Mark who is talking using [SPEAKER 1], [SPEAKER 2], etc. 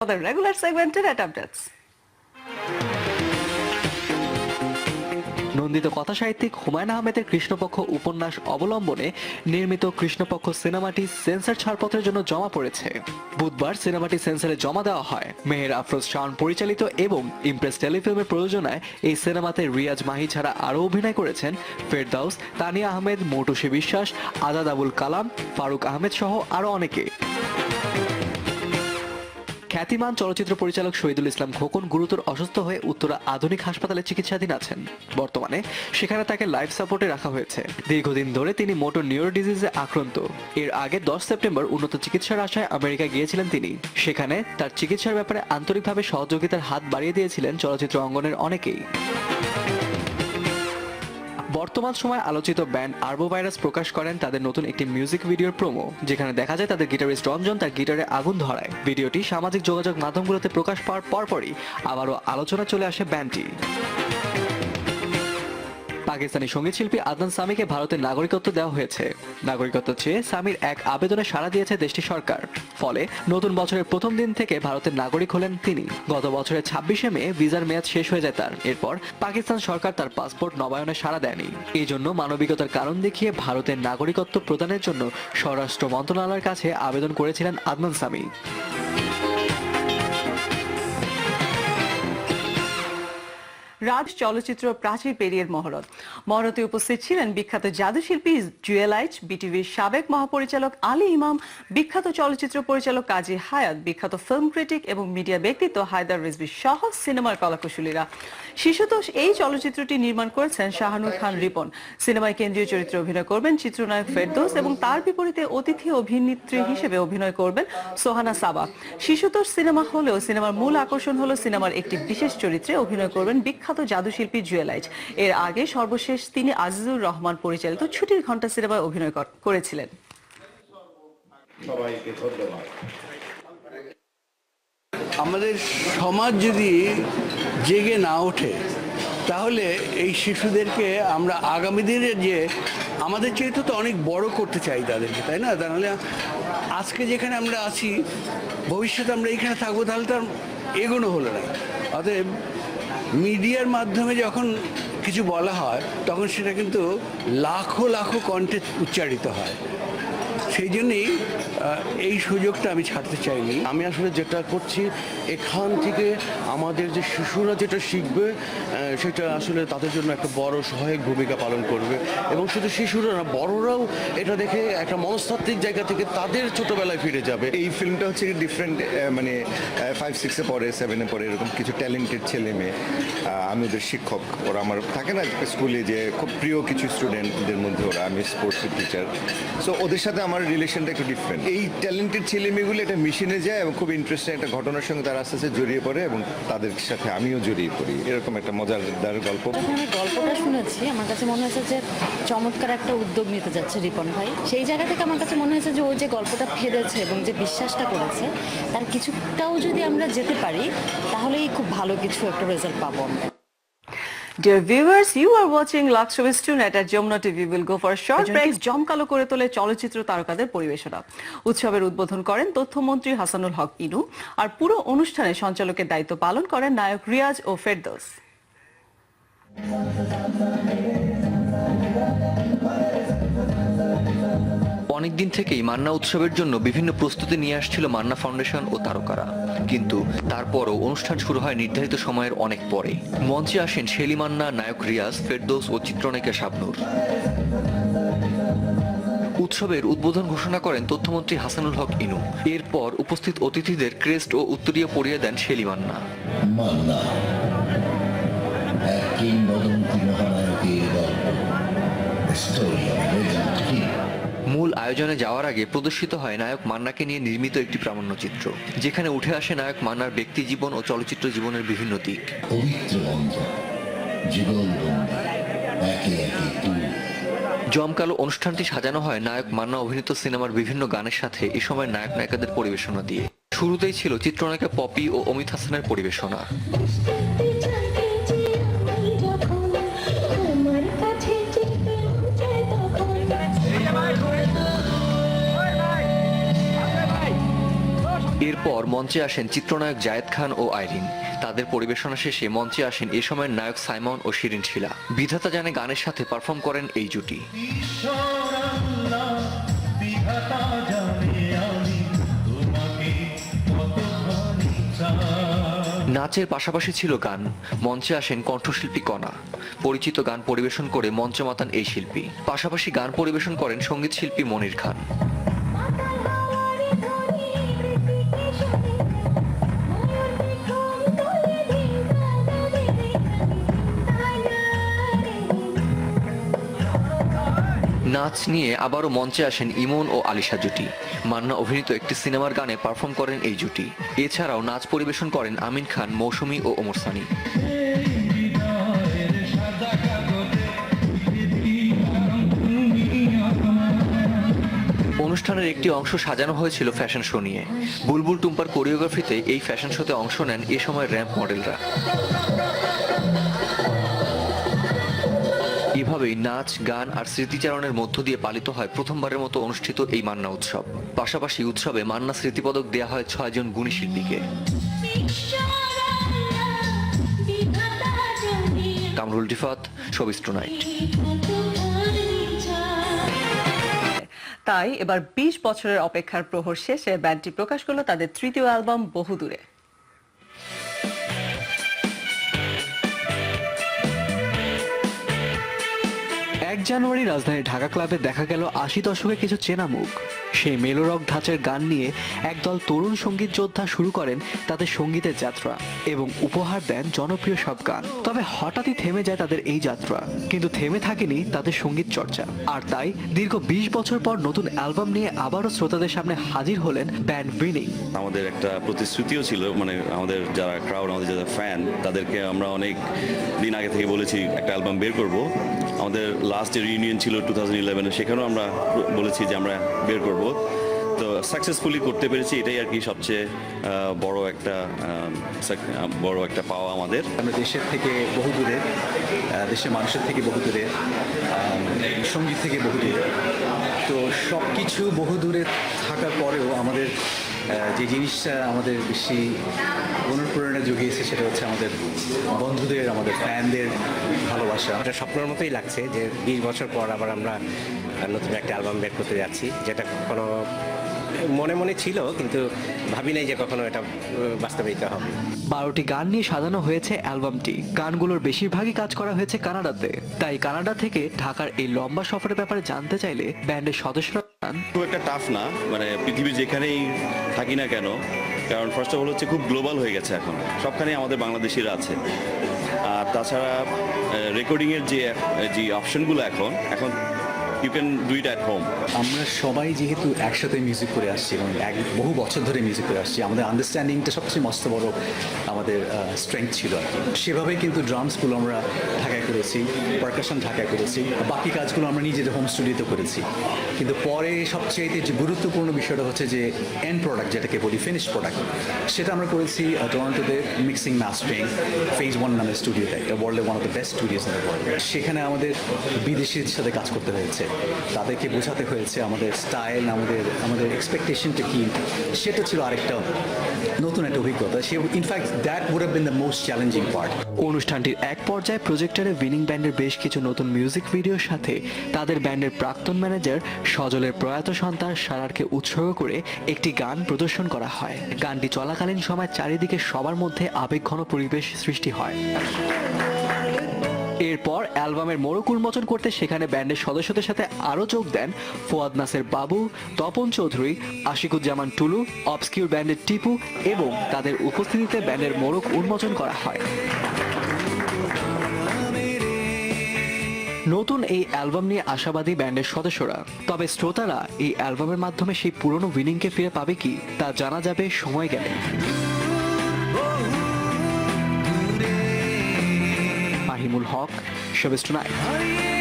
[SPEAKER 1] for the regular segmented at updates.
[SPEAKER 2] নন্দিত কথা সাহিত্যিক হুমায়ুন আহমেদের কৃষ্ণপক্ষ উপন্যাস অবলম্বনে নির্মিত কৃষ্ণপক্ষ সিনেমাটি সেন্সর ছাড়পত্রের জন্য জমা পড়েছে। বুধবার সিনেমাটি সেন্সরে জমা দেওয়া হয়। মেহের আফরোজ শাওন পরিচালিত এবং ইমপ্রেস টেলিফিল্মের প্রযোজনায় এই সিনেমাতে রিয়াজ মাহি ছাড়া আরও অভিনয় করেছেন ফেরদাউস, তানিয়া আহমেদ, মৌটুসি বিশ্বাস, আজাদ আবুল কালাম, ফারুক আহমেদ সহ আরও অনেকে। খ্যাতিমান চলচ্চিত্র পরিচালক শহীদুল ইসলাম খোকন গুরুতর অসুস্থ হয়ে উত্তরা আধুনিক হাসপাতালে চিকিৎসাধীন আছেন। বর্তমানে সেখানে তাকে লাইফ সাপোর্টে রাখা হয়েছে। দীর্ঘদিন ধরে তিনি মোটর নিউরো ডিজিজে আক্রান্ত। এর আগে দশ সেপ্টেম্বর উন্নত চিকিৎসার আশায় আমেরিকা গিয়েছিলেন তিনি। সেখানে তার চিকিৎসার ব্যাপারে আন্তরিকভাবে সহযোগিতার হাত বাড়িয়ে দিয়েছিলেন চলচ্চিত্র অঙ্গনের অনেকেই। বর্তমান সময় আলোচিত ব্যান্ড আরবো ভাইরাস প্রকাশ করেন তাদের নতুন একটি মিউজিক ভিডিওর প্রোমো যেখানে দেখা যায় তাদের গিটারিস্ট রঞ্জন তার গিটারে আগুন ধরায়। ভিডিওটি সামাজিক যোগাযোগ মাধ্যমগুলোতে প্রকাশ পাওয়ার পরপরই আবারও আলোচনা চলে আসে ব্যান্ডটি। পাকিস্তানি সংগীত শিল্পী আদনান সামিকে ভারতের নাগরিকত্ব দেওয়া হয়েছে। নাগরিকত্ব চেয়ে সামির এক আবেদনে সাড়া দিয়েছে দেশটি সরকার। ফলে নতুন বছরের প্রথম দিন থেকে ভারতের নাগরিক হলেন তিনি। গত বছরের ছাব্বিশে মে ভিসার মেয়াদ শেষ হয়ে যায় তার। এরপর পাকিস্তান সরকার তার পাসপোর্ট নবায়নে সাড়া দেয়নি। এই জন্য মানবিকতার কারণ দেখিয়ে ভারতের নাগরিকত্ব প্রদানের জন্য স্বরাষ্ট্র মন্ত্রণালয়ের কাছে আবেদন করেছিলেন আদনান সামি।
[SPEAKER 1] রাজ চলচ্চিত্র প্রাচীর পেরিয়ের মহরত। মহরতে উপস্থিত ছিলেন বিখ্যাত জাদুশিল্পী জুয়েলাইচ বিটিভির সাবেক মহাপরিচালক আলী ইমাম, বিখ্যাত চলচ্চিত্র পরিচালক কাজী হায়াত, বিখ্যাত ফিল্ম ক্রিটিক এবং মিডিয়া ব্যক্তিত্ব হায়দার রিজভি সহ সিনেমার কলাকুশলীরা। শিশুতোষ এই চলচ্চিত্রটি নির্মাণ করেছেন শাহানুর খান রিপন। সিনেমায় কেন্দ্রীয় চরিত্রে অভিনয় করবেন চিত্রনায়ক ফেরদৌস এবং তার বিপরীতে অতিথি অভিনেত্রী হিসেবে অভিনয় করবেন সোহানা সাবা। শিশুতোষ সিনেমা হলেও সিনেমার মূল আকর্ষণ হলো সিনেমার একটি বিশেষ চরিত্রে অভিনয় করবেন বিখ্যাত জাদুশিল্পী জুয়েলাইজ। এর আগে সর্বশেষ তিনি আজিজুর রহমান পরিচালিত ছুটির ঘণ্টা সিনেমায় অভিনয় করেছিলেন।
[SPEAKER 3] সবাইকে ধন্যবাদ।
[SPEAKER 4] আমাদের সমাজ যদি জেগে না ওঠে তাহলে এই শিশুদেরকে আমরা আগামী দিনে যে আমাদের চেয়ে তো অনেক বড় করতে চাই তাদেরকে তাই না? তাহলে আজকে যেখানে আমরা আছি ভবিষ্যতে আমরা এখানে থাকব তাহলে তার এগোনো হলো না। অতএব মিডিয়ার মাধ্যমে যখন কিছু বলা হয় তখন সেটা কিন্তু লাখো লাখো কণ্ঠে উচ্চারিত হয়। সেই জন্যেই এই সুযোগটা আমি ছাড়তে চাইনি।
[SPEAKER 3] আমি আসলে যেটা করছি এখান থেকে আমাদের যে শিশুরা যেটা শিখবে সেটা আসলে তাদের জন্য একটা বড় সহায়ক ভূমিকা পালন করবে। এবং শুধু শিশুরা না বড়রাও এটা দেখে একটা মনস্তাত্ত্বিক জায়গা থেকে তাদের ছোটবেলায় ফিরে যাবে।
[SPEAKER 5] এই ফিল্মটা হচ্ছে ডিফারেন্ট মানে ফাইভ সিক্সে পড়ে সেভেনে পড়ে এরকম কিছু ট্যালেন্টেড ছেলে মেয়ে। আমি ওদের শিক্ষক ওরা আমার থাকে না স্কুলে যে খুব প্রিয় কিছু স্টুডেন্টদের মধ্যে ওরা আমি স্পোর্টস টিচার সো ওদের সাথে আমার রিলেশনটা একটু ডিফারেন্ট এই ট্যালেন্টেড ছেলে মেয়েগুলো একটা মিশনে যায় এবং খুব ইন্টারেস্টিং একটা ঘটনার সঙ্গে তারা আস্তে আস্তে জড়িয়ে পড়ে এবং তাদের সাথে আমিও জড়িয়ে পড়ি। এরকম একটা মজাদার গল্প।
[SPEAKER 6] যখন আমি গল্পটা শুনেছি আমার কাছে মনে হয়েছে যে চমৎকার একটা উদ্যোগ নিতে যাচ্ছে রিপন ভাই। সেই জায়গা থেকে আমার কাছে মনে হয়েছে যে ও যে গল্পটা ফেলেছে এবং যে বিশ্বাসটা করেছে তার কিছুটাও যদি আমরা যেতে পারি তাহলেই খুব ভালো কিছু একটা রেজাল্ট পাবো আমরা।
[SPEAKER 1] Dear viewers, you are watching Lux Student at Jomna TV. We'll go for a short break. জমকালো করে তোলে চলচ্চিত্র তারকাদের পরিবেশনা উৎসবের উদ্বোধন করেন তথ্যমন্ত্রী হাসানুল হক ইনু আর পুরো অনুষ্ঠানে সঞ্চালকের দায়িত্ব পালন করেন নায়ক রিয়াজ ও ফেরদৌস
[SPEAKER 2] অনেকদিন থেকেই মান্না উৎসবের জন্য বিভিন্ন প্রস্তুতি নিয়ে আসছিল মান্না ফাউন্ডেশন ও তারকারা। কিন্তু তারপরও অনুষ্ঠান শুরু হয় নির্ধারিত সময়ের অনেক পরে। মঞ্চে আসেন শেলি মান্না, নায়ক রিয়াজ, ফেরদৌস ও চিত্রনায়িকা শাবনুর। উৎসবের উদ্বোধন ঘোষণা করেন তথ্যমন্ত্রী হাসানুল হক ইনু। এরপর উপস্থিত অতিথিদের ক্রেস্ট ও উত্তরীয় পরিয়ে দেন শেলি মান্না। মূল আয়োজনে যাওয়ার আগে প্রদর্শিত হয় নায়ক মান্নাকে নিয়ে নির্মিত একটি প্রামাণ্যচিত্র যেখানে উঠে আসে নায়ক মান্নার ব্যক্তি জীবন ও চলচ্চিত্র জীবনের বিভিন্ন দিক। জমকালো অনুষ্ঠানটি সাজানো হয় নায়ক মান্না অভিনীত সিনেমার বিভিন্ন গানের সাথে এ সময় নায়ক নায়িকাদের পরিবেশনা দিয়ে। শুরুতেই ছিল চিত্রনায়িকা পপি ও অমিত হাসানের পরিবেশনা। এরপর মঞ্চে আসেন চিত্রনায়ক জায়েদ খান ও আইরিন। তাদের পরিবেশনা শেষে মঞ্চে আসেন এ সময়ের নায়ক সাইমন ও শিরিন শিলা। বিধাতা জানে গানের সাথে পারফর্ম করেন এই জুটি। নাচের পাশাপাশি ছিল গান। মঞ্চে আসেন কণ্ঠশিল্পী কণা। পরিচিত গান পরিবেশন করে মঞ্চ মাতান এই শিল্পী। পাশাপাশি গান পরিবেশন করেন সংগীত শিল্পী মনির খান। নাচ নিয়ে আবারও মঞ্চে আসেন ইমন ও আলিশা জুটি। মান্না অভিনীত একটি সিনেমার গানে পারফর্ম করেন এই জুটি। এছাড়াও নাচ পরিবেশন করেন আমিন খান, মৌসুমী ও ওমর সানি। অনুষ্ঠানের একটি অংশ সাজানো হয়েছিল ফ্যাশন শো নিয়ে। বুলবুল টুম্পার কোরিওগ্রাফিতে এই ফ্যাশন শোতে অংশ নেন এ সময় র্যাম্প মডেলরা। এভাবেই নাচ, গান আর স্মৃতিচারণের মধ্য দিয়ে পালিত হয় প্রথমবারের মতো অনুষ্ঠিত এই মান্না উৎসব। পাশাপাশি উৎসবে মান্না স্মৃতিপদক দেওয়া হয় ছয়জন গুণী শিল্পীকে। Kamrul Rifat showbiz tonight.
[SPEAKER 1] তাই এবার ২০ বছরের অপেক্ষার প্রহর শেষে ব্যান্ডটি প্রকাশ করল তাদের তৃতীয় অ্যালবাম বহুদূরে।
[SPEAKER 2] এক জানুয়ারি রাজধানী ঢাকা ক্লাবে দেখা গেল আশি দশকে কিছু চেনা মুখ। সেই মেলোরক ধাঁচের গান নিয়ে একদল তরুণ সংগীত যোদ্ধা শুরু করেন তাদের সঙ্গীতের যাত্রা এবং উপহার দেন জনপ্রিয় সব গান। তবে হঠাৎই থেমে যায় তাদের এই যাত্রা। কিন্তু থেমে থাকেনি তাদের সংগীত চর্চা। আর তাই দীর্ঘ বিশ বছর পর নতুন অ্যালবাম নিয়ে আবারও শ্রোতাদের সামনে হাজির হলেন ব্যান্ড উইনিং
[SPEAKER 7] আমাদের একটা প্রতিশ্রুতিও ছিল মানে আমাদের যারা ক্রাউড আমাদের যারা ফ্যান তাদেরকে আমরা অনেক দিন আগে থেকে বলেছি, একটা অ্যালবাম বের করব। আমাদের লাস্ট যে রিউনিয়ন ছিল টু থাউজেন্ড ইলেভেনে সেখানেও আমরা বলেছি যে আমরা বের করব। তো সাকসেসফুলি করতে পেরেছি, এটাই আর কি সবচেয়ে বড় একটা বড় একটা পাওয়া আমাদের।
[SPEAKER 8] আমরা দেশের থেকে বহু দূরে দেশের মানুষের থেকে বহু দূরে সংগীত থেকে বহু দূরে। তো সব কিছু বহু দূরে থাকার পরেও আমাদের যে জিনিসটা আমাদের বেশি অনুপ্রেরণা জুগিয়েছে সেটা হচ্ছে আমাদের বন্ধুদের আমাদের ফ্যানদের ভালোবাসা।
[SPEAKER 9] এটা স্বপ্নের মতোই লাগছে যে বিশ বছর পর আবার আমরা নতুন একটা অ্যালবাম বের করতে যাচ্ছি যেটা কখনো মনে মনে ছিল কিন্তু ভাবি নাই যে কখনো এটা বাস্তবায়িত হবে।
[SPEAKER 2] বারোটি গান নিয়ে সাজানো হয়েছে অ্যালবামটি। গানগুলোর বেশিরভাগই কাজ করা হয়েছে কানাডাতে। তাই কানাডা থেকে ঢাকার এই লম্বা সফরের ব্যাপারে জানতে চাইলে ব্যান্ডের সদস্যরা
[SPEAKER 7] খুব একটা টাফ না মানে পৃথিবী যেখানেই থাকি না কেন, কারণ ফার্স্ট অফ অল হচ্ছে খুব গ্লোবাল হয়ে গেছে এখন, সবখানেই আমাদের বাংলাদেশিরা আছে। আর তাছাড়া রেকর্ডিংয়ের যে যে অপশনগুলো এখন এখন you can do it at home
[SPEAKER 8] আমরা সবাই যেহেতু একসাথে মিউজিক করে আসছি এবং এক, বহু বছর ধরে মিউজিক করে আসছি, আমাদের আন্ডারস্ট্যান্ডিংটা সবচেয়ে মস্ত বড়, আমাদের স্ট্রেংথ ছিল আর কি। সেভাবেই কিন্তু ড্রামসগুলো আমরা ঢাকায় করেছি পারকাশন ঢাকায় করেছি বাকি কাজগুলো আমরা নিজেদের হোম স্টুডিওতে করেছি। কিন্তু পরে সবচেয়ে যে গুরুত্বপূর্ণ বিষয়টা হচ্ছে যে এন্ড প্রোডাক্ট যেটাকে বলি ফিনিশ প্রোডাক্ট সেটা আমরা করেছি টরন্টোতে মিক্সিং মাস্টারিং ফেজ ওয়ান নামের স্টুডিওতে ওয়ার্ল্ডের one of the best studios সেখানে আমাদের বিদেশিদের সাথে কাজ করতে হয়েছে। তাদেরকে বোঝাতে হয়েছে আমাদের স্টাইল আমাদের আমাদের এক্সপেকটেশনটা কি? সেটা ছিল আরেকটা নতুন একটা অভিজ্ঞতা। সে in fact that would have been the most challenging part
[SPEAKER 2] অনুষ্ঠানটির এক পর্যায়ে প্রজেক্টরে উইনিং ব্যান্ডের বেশ কিছু নতুন মিউজিক ভিডিওর সাথে তাদের ব্যান্ডের প্রাক্তন ম্যানেজার সজলের প্রয়াত সন্তান সারারকে উৎসর্গ করে একটি গান প্রদর্শন করা হয়। গানটি চলাকালীন সময় চারিদিকে সবার মধ্যে আবেগঘন পরিবেশ সৃষ্টি হয়। এরপর অ্যালবামের মোড়ক উন্মোচন করতে সেখানে ব্যান্ডের সদস্যদের সাথে আরও যোগ দেন ফোয়াদ নাসের বাবু, তপন চৌধুরী, আশিকুজ্জামান টুলু, অবস্কিউর ব্যান্ডের টিপু এবং তাদের উপস্থিতিতে ব্যান্ডের মোড়ক উন্মোচন করা হয়। নতুন এই অ্যালবাম নিয়ে আশাবাদী ব্যান্ডের সদস্যরা। তবে শ্রোতারা এই অ্যালবামের মাধ্যমে সেই পুরনো উইনিংকে ফিরে পাবে কি, তা জানা যাবে সময় গেলে। মাহিমুল হক। শোভেস্টনাইট